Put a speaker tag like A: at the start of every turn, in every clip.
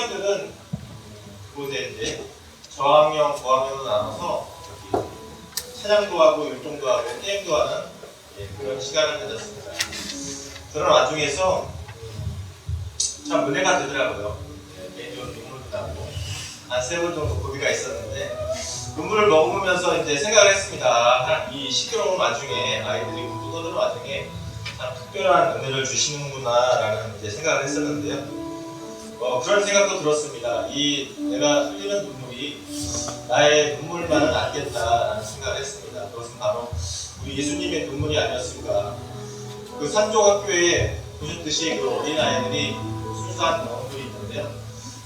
A: 청년들은 그곳에 이제 저학년, 고학년으로 나눠서 여기 찬양도 하고 율동도 하고 게임도 하는 예, 그런 시간을 가졌습니다. 그런 와중에서 참 은혜가 되더라고요. 예, 개인적으로 눈물도 나고 한세번 정도 고비가 있었는데 눈물을 머금으면서 이제 생각을 했습니다. 한이 시끄러운 와중에 아이들이 울고 떠드는 와중에 참 특별한 은혜를 주시는구나라는 이제 생각을 했었는데요. 어, 그런 생각도 들었습니다. 이 내가 흘리는 눈물이 나의 눈물만은 아니겠다라는 생각을 했습니다. 그것은 바로 우리 예수님의 눈물이 아니었을까. 그 산조학교에 보셨듯이 그 어린아이들이 순수한 영혼들이 있는데요.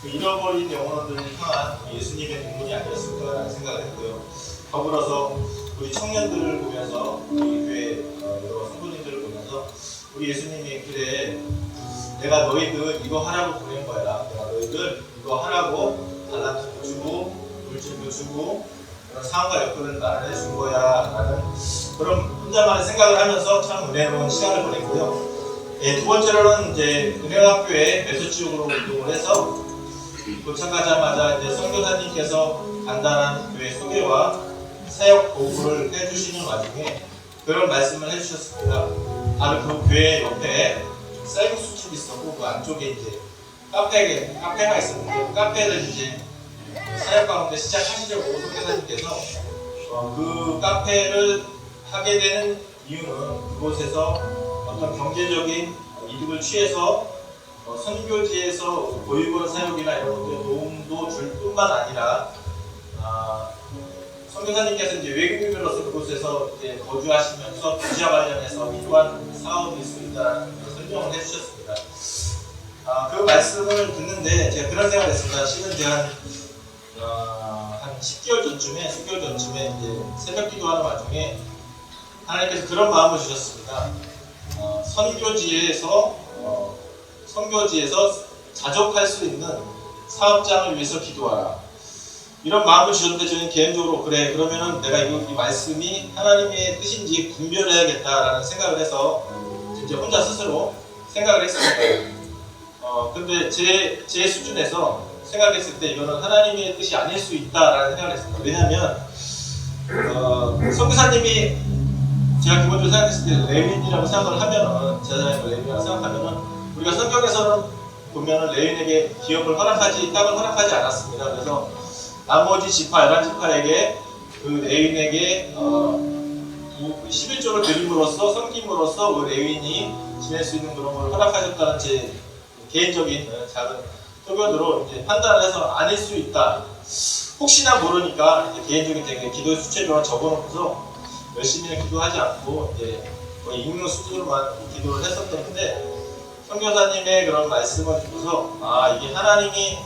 A: 그 잃어버린 영혼들을 향한 예수님의 눈물이 아니었을까라는 생각을 했고요. 더불어서 우리 청년들을 보면서 우리 교회 어, 여러 성도님들을 보면서 우리 예수님이 그래 내가 너희들 이거 하라고 보낸 거야. 내가 너희들 이거 하라고 달란트도 주고 물질도 주고 상황과 여건을 마련해 준 거야. 라는 그런 혼자만의 생각을 하면서 참 은혜로운 시간을 보냈고요. 예, 두 번째로는 이제 은혜학교에 메소지역으로 운동을 해서 도착하자마자 이제 선교사님께서 간단한 교회 소개와 사역 보고를 해주시는 와중에 그런 말씀을 해주셨습니다. 바로 그 교회 옆에 쌀국수 있었고 그 안쪽에 이제 카페 카페가 있었는데 그 카페를 이제 사역 가운데 시작하시려고 선교사님께서 어, 그 카페를 하게 되는 이유는 그곳에서 어떤 경제적인 이득을 취해서 어, 선교지에서 보육원 사역이나 이런 것들에 도움도 줄 뿐만 아니라 아, 선교사님께서 이제 외국인으로서 그곳에서 이제 거주하시면서 부지와 관련해서 필요한 사업이 있습니다라는 걸 설명을 해주셨습니다. 아, 그 말씀을 듣는데 제가 그런 생각을 했습니다. 실은 제가 한, 어, 한 10개월 전쯤에, 10개월 전쯤에 이제 새벽 기도하는 와중에 하나님께서 그런 마음을 주셨습니다. 어, 선교지에서 어, 선교지에서 자족할 수 있는 사업장을 위해서 기도하라. 이런 마음을 주셨는데 저는 개인적으로 그래 그러면은 내가 이거 이 말씀이 하나님의 뜻인지 분별해야겠다라는 생각을 해서 이제 혼자 스스로 생각을 했습니다. 어 근데 제 제 수준에서 생각했을 때 이거는 하나님의 뜻이 아닐 수 있다라는 생각을 했습니다. 왜냐하면 어 선교사님이 제가 기본적으로 생각했을 때 레윈이라고 생각을 하면은 제자의 레윈이라고 생각하면은 우리가 성경에서는 보면은 레윈에게 기업을 허락하지 땅을 허락하지 않았습니다. 그래서 나머지 지파 11지파에게 그 레윈에게 어, 11조를 드림으로써 섬김으로써 그 레윈이 지낼 수 있는 그런 걸 허락하셨다는 제 개인적인 어, 작은 소견으로 이제 판단을 해서 아닐 수 있다. 혹시나 모르니까 개인적인 되게 기도 수채비만 적어놓고서 열심히 기도하지 않고 이제 거의 읽는 수준으로만 기도를 했었는데 선교사님의 그런 말씀을 듣고서 아 이게 하나님이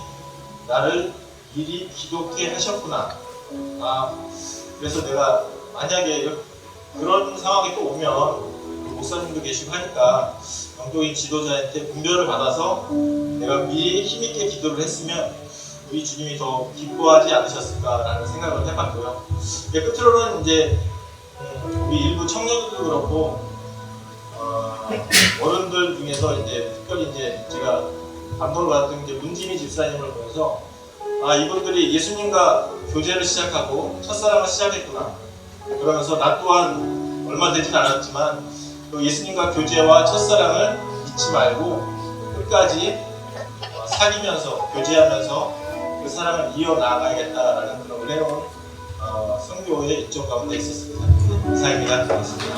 A: 나를 미리 기독해 하셨구나. 아 그래서 내가 만약에 그런 상황이 또 오면 그 목사님도 계시고 하니까 영적인 지도자한테 분별을 받아서 내가 미리 힘있게 기도를 했으면 우리 주님이 더 기뻐하지 않으셨을까라는 생각을 해봤고요. 이제 끝으로는 이제 음, 우리 일부 청년들도 그렇고 어, 어른들 중에서 이제 특별히 이제 제가 감동을 받았던 이제 문지미 집사님을 보면서 아 이분들이 예수님과 교제를 시작하고 첫사랑을 시작했구나 그러면서 나 또한 얼마 되진 않았지만 그 예수님과 교제와 첫사랑을 잊지 말고 끝까지 어, 사귀면서 교제하면서 그 사랑을 이어나가야겠다라는 그런 은혜로운 어, 성교의 일정 가운데 있었습니다. 이상입니다. 고맙습니다.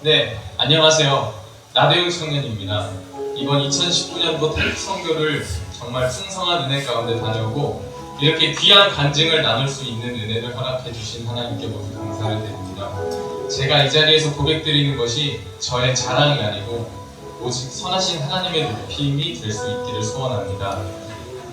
B: 네, 안녕하세요. 나대용 청년입니다. 이번 2019년도 태국 선교를 정말 풍성한 은혜 가운데 다녀오고 이렇게 귀한 간증을 나눌 수 있는 은혜를 허락해 주신 하나님께 모두 감사를 드립니다. 제가 이 자리에서 고백드리는 것이 저의 자랑이 아니고 오직 선하신 하나님의 높임이 될 수 있기를 소원합니다.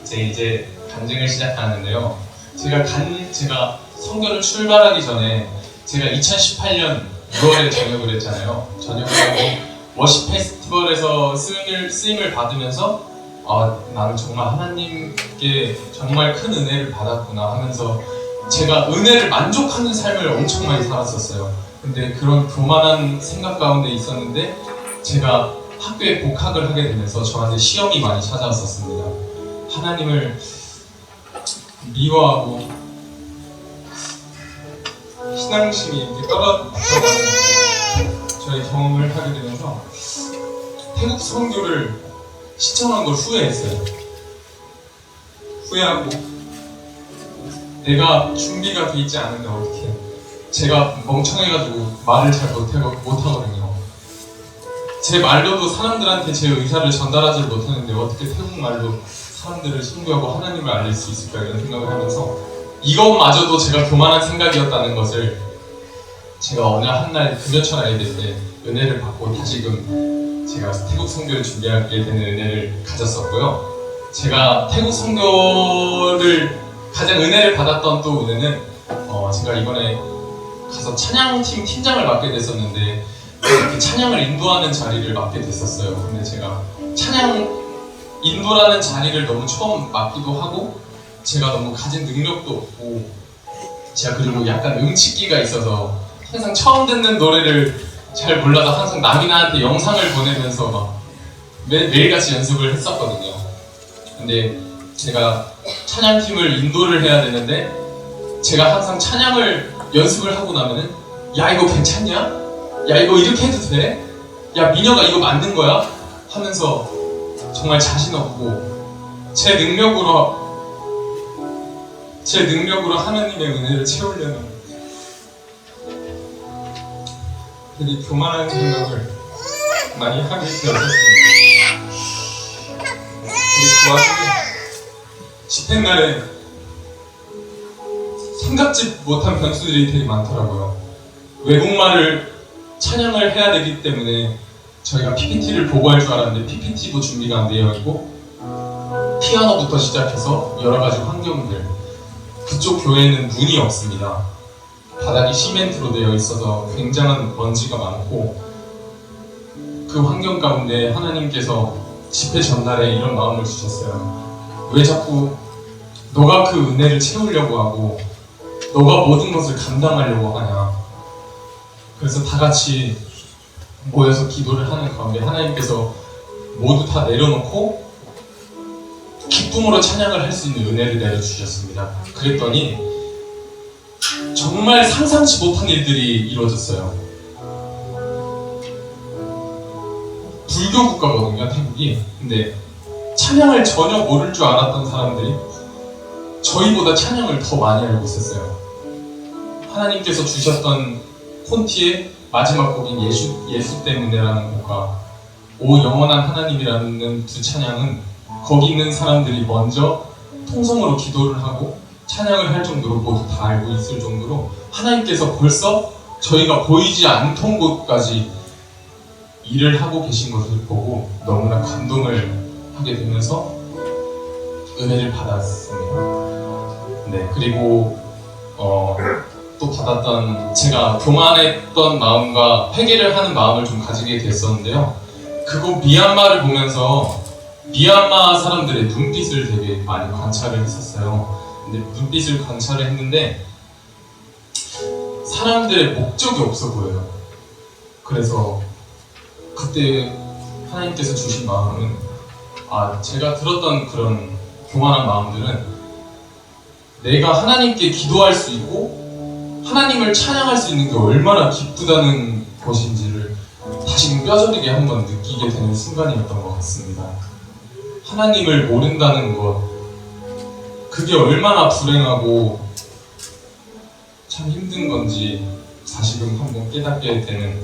B: 제 이제 간증을 시작하는데요. 제가 간 제가 성교를 출발하기 전에 제가 2018년 6월에 전역을 했잖아요. 전역을 하고 워십 페스티벌에서 쓰임을, 쓰임을 받으면서 아 나는 정말 하나님께 정말 큰 은혜를 받았구나 하면서 제가 은혜를 만족하는 삶을 엄청 많이 살았었어요. 근데 그런 교만한 생각 가운데 있었는데 제가 학교에 복학을 하게 되면서 저한테 시험이 많이 찾아왔었습니다. 하나님을 미워하고 신앙심이 이렇게 떨어져가는 저의 경험을 하게 되면서 태국 선교를 시청한 걸 후회했어요. 후회하고 내가 준비가 돼 있지 않은데 어떻게 제가 멍청해가지고 말을 잘 못하고, 못하거든요. 제 말로도 사람들한테 제 의사를 전달하지 못하는데 어떻게 태국 말로 사람들을 신고하고 하나님을 알릴 수 있을까 이런 생각을 하면서 이것마저도 제가 교만한 생각이었다는 것을 제가 어느 한날 금요철 아이들 때 은혜를 받고 다시금 제가 태국 선교를 준비하게 되는 은혜를 가졌었고요. 제가 태국 선교를 가장 은혜를 받았던 또 은혜는 어, 제가 이번에 가서 찬양팀 팀장을 맡게 됐었는데 그 찬양을 인도하는 자리를 맡게 됐었어요. 근데 제가 찬양 인도라는 자리를 너무 처음 맡기도 하고 제가 너무 가진 능력도 없고 제가 그리고 약간 음치기가 있어서 항상 처음 듣는 노래를 잘 몰라서 항상 남이 나한테 영상을 보내면서 막 매, 매일같이 연습을 했었거든요. 근데 제가 찬양팀을 인도를 해야 되는데 제가 항상 찬양을 연습을 하고 나면은 야 이거 괜찮냐? 야 이거 이렇게 해도 돼? 야 민혁아 이거 맞는 거야? 하면서 정말 자신 없고 제 능력으로 제 능력으로 하나님의 은혜를 채우려는 되게 교만한 생각을 많이 하게 되었습니다. 그 와중에 집회 날에 생각지 못한 변수들이 되게 많더라고요. 외국말을 찬양을 해야 되기 때문에 저희가 PPT를 보고할 줄 알았는데 PPT도 준비가 안 되어 있고 피아노부터 시작해서 여러 가지 환경들 그쪽 교회는 문이 없습니다. 바닥이 시멘트로 되어 있어서 굉장한 먼지가 많고 그 환경 가운데 하나님께서 집회 전날에 이런 마음을 주셨어요. 왜 자꾸 너가 그 은혜를 채우려고 하고 너가 모든 것을 감당하려고 하냐. 그래서 다 같이 모여서 기도를 하는 가운데 하나님께서 모두 다 내려놓고 기쁨으로 찬양을 할 수 있는 은혜를 내려주셨습니다. 그랬더니 정말 상상치 못한 일들이 이루어졌어요. 불교 국가거든요, 태국이. 근데 찬양을 전혀 모를 줄 알았던 사람들이 저희보다 찬양을 더 많이 알고 있었어요. 하나님께서 주셨던 콘티의 마지막 곡인 예수, 예수 때문에라는 곡과 오 영원한 하나님이라는 두 찬양은 거기 있는 사람들이 먼저 통성으로 기도를 하고 찬양을 할 정도로 모두 다 알고 있을 정도로 하나님께서 벌써 저희가 보이지 않던 곳까지 일을 하고 계신 것을 보고 너무나 감동을 하게 되면서 은혜를 받았습니다. 네, 그리고 어, 또 받았던 제가 교만했던 마음과 회개를 하는 마음을 좀 가지게 됐었는데요. 그곳 미얀마를 보면서 미얀마 사람들의 눈빛을 되게 많이 관찰을 했었어요. 눈빛을 관찰을 했는데 사람들의 목적이 없어 보여요. 그래서 그때 하나님께서 주신 마음은 아 제가 들었던 그런 교만한 마음들은 내가 하나님께 기도할 수 있고 하나님을 찬양할 수 있는 게 얼마나 기쁘다는 것인지를 다시 뼈저리게 한번 느끼게 되는 순간이었던 것 같습니다. 하나님을 모른다는 것, 그게 얼마나 불행하고 참 힘든 건지 다시금 한번 깨닫게 되는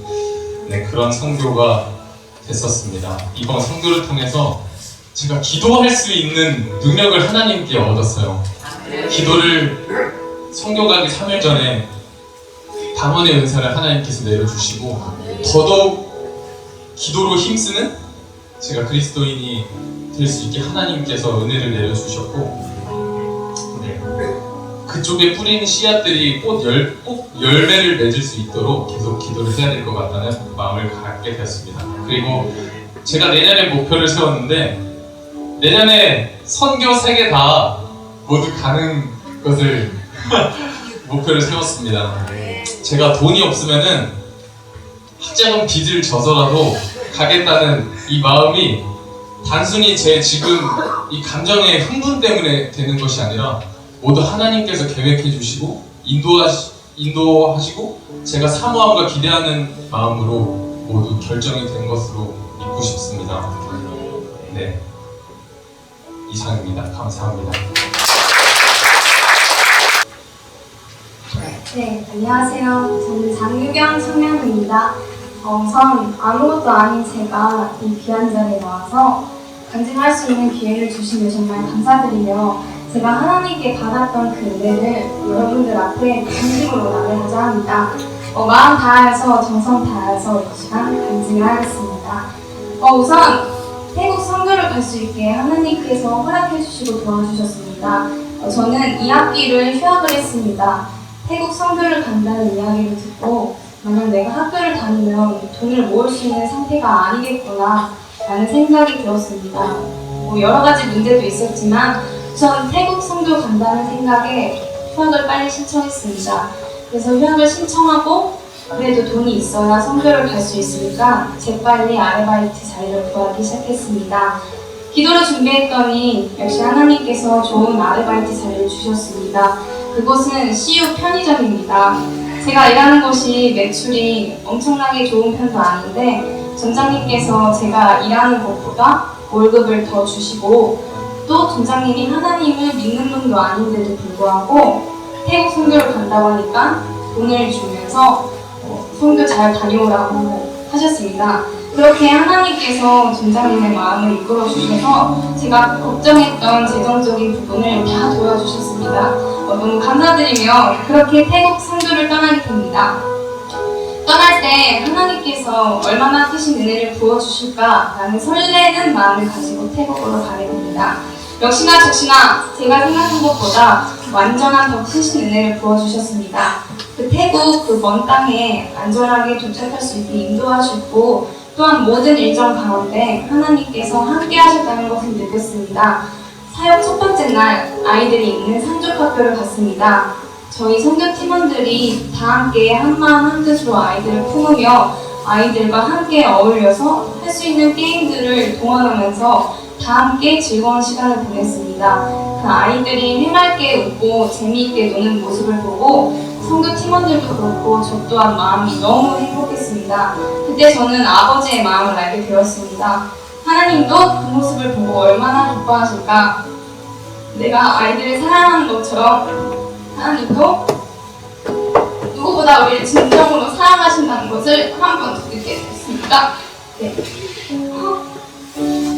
B: 네, 그런 성교가 됐었습니다. 이번 성교를 통해서 제가 기도할 수 있는 능력을 하나님께 얻었어요. 기도를 성교 가기 3일 전에 방언의 은사를 하나님께서 내려주시고 더더욱 기도로 힘쓰는 제가 그리스도인이 될 수 있게 하나님께서 은혜를 내려주셨고 네. 그 그쪽에 뿌리는 씨앗들이 꽃 열, 꼭 열매를 맺을 수 있도록 계속 기도를 해야 될 것 같다는 마음을 갖게 되었습니다. 그리고 제가 내년에 목표를 세웠는데 내년에 선교 세 개 다 모두 가는 것을 목표를 세웠습니다. 제가 돈이 없으면은 학자금 빚을 져서라도 가겠다는 이 마음이 단순히 제 지금 이 감정의 흥분 때문에 되는 것이 아니라 모두 하나님께서 계획해 주시고 인도하시, 인도하시고 제가 사모함과 기대하는 마음으로 모두 결정이 된 것으로 믿고 싶습니다. 네. 이상입니다. 감사합니다.
C: 네, 안녕하세요. 저는 장유경 청년입니다. 어, 우선 아무것도 아닌 제가 이 귀한 자리에 나와서 간증할 수 있는 기회를 주시면 정말 감사드리며 제가 하나님께 받았던 그 은혜를 여러분들 앞에 진심으로 나누고자 합니다. 어, 마음 다해서 정성 다해서 이 시간 간증을 하겠습니다. 어, 우선 태국 선교를 갈 수 있게 하나님께서 허락해 주시고 도와주셨습니다. 어, 저는 2학기를 휴학을 했습니다. 태국 선교를 간다는 이야기를 듣고 만약 내가 학교를 다니면 돈을 모을 수 있는 상태가 아니겠구나 라는 생각이 들었습니다. 뭐 여러 가지 문제도 있었지만 우선 태국 선교 간다는 생각에 휴학을 빨리 신청했습니다. 그래서 휴학을 신청하고 그래도 돈이 있어야 선교를 갈 수 있으니까 재빨리 아르바이트 자리를 구하기 시작했습니다. 기도를 준비했더니 역시 하나님께서 좋은 아르바이트 자리를 주셨습니다. 그곳은 CU 편의점입니다. 제가 일하는 곳이 매출이 엄청나게 좋은 편도 아닌데 점장님께서 제가 일하는 것보다 월급을 더 주시고 또 점장님이 하나님을 믿는 분도 아닌데도 불구하고 태국 선교를 간다고 하니까 돈을 주면서 어, 선교 잘 다녀오라고 하셨습니다. 그렇게 하나님께서 점장님의 마음을 이끌어 주셔서 제가 걱정했던 재정적인 부분을 다 도와주셨습니다. 어, 너무 감사드리며 그렇게 태국 선교를 떠나게 됩니다. 떠날 때 하나님께서 얼마나 크신 은혜를 부어주실까라는 설레는 마음을 가지고 태국으로 가게 됩니다. 역시나 적시나 제가 생각한 것보다 완전한 더 크신 은혜를 부어주셨습니다. 그 태국 그 먼 땅에 안전하게 도착할 수 있게 인도하셨고 또한 모든 일정 가운데 하나님께서 함께 하셨다는 것을 느꼈습니다. 사역 첫 번째 날 아이들이 있는 산족학교를 갔습니다. 저희 선교 팀원들이 다 함께 한마음 한뜻으로 아이들을 품으며 아이들과 함께 어울려서 할 수 있는 게임들을 동원하면서 다 함께 즐거운 시간을 보냈습니다. 그 아이들이 해맑게 웃고 재미있게 노는 모습을 보고 선교 팀원들도 그렇고 저 또한 마음이 너무 행복했습니다. 그때 저는 아버지의 마음을 알게 되었습니다. 하나님도 그 모습을 보고 얼마나 기뻐하실까? 내가 아이들을 사랑하는 것처럼 하나님도 누구보다 우리를 진정으로 사랑하신다는 것을 한 번 더 느끼게 됐습니다. 네.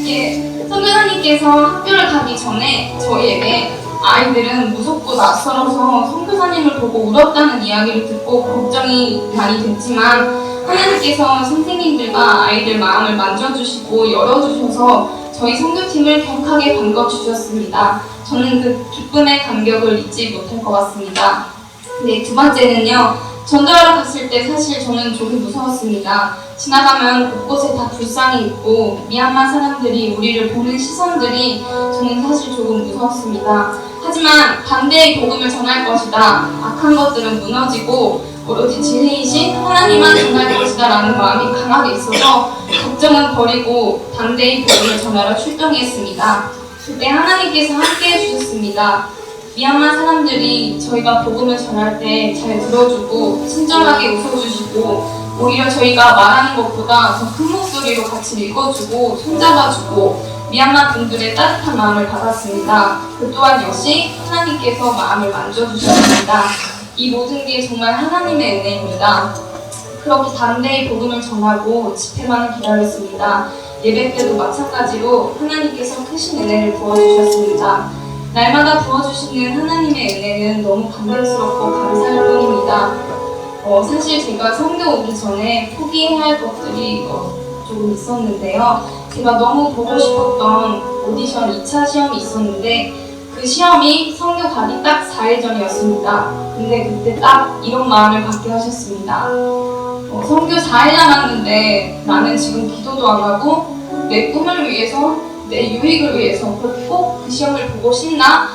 C: 어, 예, 선교사님께서 학교를 가기 전에 저희에게 아이들은 무섭고 낯설어서 선교사님을 보고 울었다는 이야기를 듣고 걱정이 많이 됐지만 하나님께서 선생님들과 아이들 마음을 만져주시고 열어주셔서 저희 선교팀을 격하게 반겨주셨습니다. 저는 그 기쁨의 감격을 잊지 못할 것 같습니다. 네, 두 번째는요. 전도하러 갔을 때 사실 저는 조금 무서웠습니다. 지나가면 곳곳에 다 불상이 있고 미얀마 사람들이 우리를 보는 시선들이 저는 사실 조금 무서웠습니다. 하지만 반대의 복음을 전할 것이다. 악한 것들은 무너지고 오로지 진리이신 하나님만 전할 것이다 라는 마음이 강하게 있어서 걱정은 버리고 반대의 복음을 전하러 출동했습니다. 그때 하나님께서 함께 해주셨습니다. 미얀마 사람들이 저희가 복음을 전할 때 잘 들어주고 친절하게 웃어주시고 오히려 저희가 말하는 것보다 더 큰 목소리로 같이 읽어주고 손잡아주고 미얀마 분들의 따뜻한 마음을 받았습니다. 그 또한 역시 하나님께서 마음을 만져주셨습니다. 이 모든 게 정말 하나님의 은혜입니다. 그렇게 담대히 복음을 전하고 집회만을 기다렸습니다. 예배 때도 마찬가지로 하나님께서 크신 은혜를 부어주셨습니다. 날마다 부어주시는 하나님의 은혜는 너무 감격스럽고 감사할 뿐입니다. 어, 사실 제가 성교 오기 전에 포기해야 할 것들이 어, 조금 있었는데요. 제가 너무 보고 싶었던 오디션 2차 시험이 있었는데 그 시험이 성교 가기 딱 4일 전이었습니다. 근데 그때 딱 이런 마음을 갖게 하셨습니다. 어, 성교 4일 남았는데 나는 지금 기도도 안 하고 내 꿈을 위해서 내 유익을 위해서 꼭그 시험을 보고 싶나?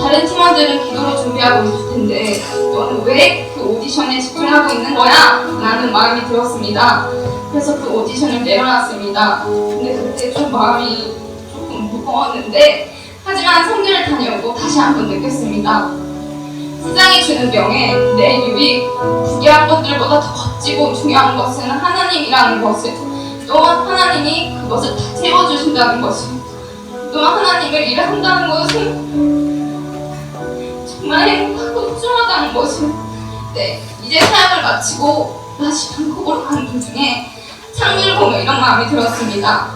C: 다른 팀원들은 기도로 준비하고 있을 텐데 너는 왜 그 오디션에 집중하고 있는 거야? 라는 마음이 들었습니다. 그래서 그 오디션을 내려놨습니다. 근데 그때 좀 마음이 조금 무거웠는데 하지만 성교를 다녀오고 다시 한번 느꼈습니다. 세상이 주는 명예, 내 유익, 부귀한 것들보다 더 값지고 중요한 것은 하나님이라는 것을 또한 하나님이 그것을 다 채워주신다는 것을 또한 하나님을 일한다는 것은 정말 행복하고 소중하다는 것을 네, 이제 사역을 마치고 다시 방콕으로 가는 도중에 창문을 보며 이런 마음이 들었습니다.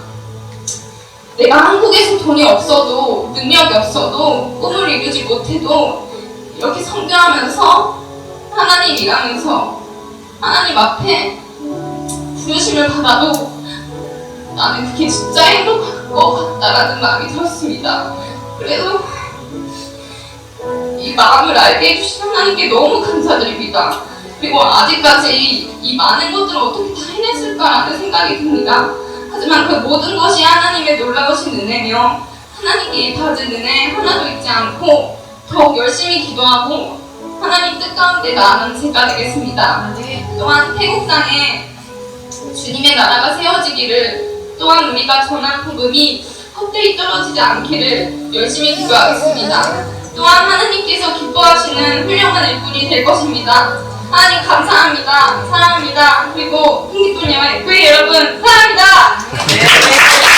C: 내가 한국에서 돈이 없어도 능력이 없어도 꿈을 이루지 못해도 이렇게 성교하면서 하나님 일하면서 하나님 앞에 부르심을 받아도 나는 그게 진짜 행복할 것 같다라는 마음이 들었습니다. 그래도 이 마음을 알게 해주신 하나님께 너무 감사드립니다. 그리고 아직까지 이 많은 것들을 어떻게 다 해냈을까라는 생각이 듭니다. 하지만 그 모든 것이 하나님의 놀라우신 은혜며 하나님께 받은 은혜 하나도 잊지 않고 더욱 열심히 기도하고 하나님 뜻 가운데 나아가는 제가 되겠습니다. 또한 태국 땅에 주님의 나라가 세워지기를 또한 우리가 전한 복음이 헛되이 떨어지지 않기를 열심히 기도하겠습니다. 또한 하느님께서 기뻐하시는 훌륭한 일꾼이 될 것입니다. 하나님 감사합니다. 사랑합니다. 그리고 흥기돈녀의 교회 그 여러분 사랑합니다. 네,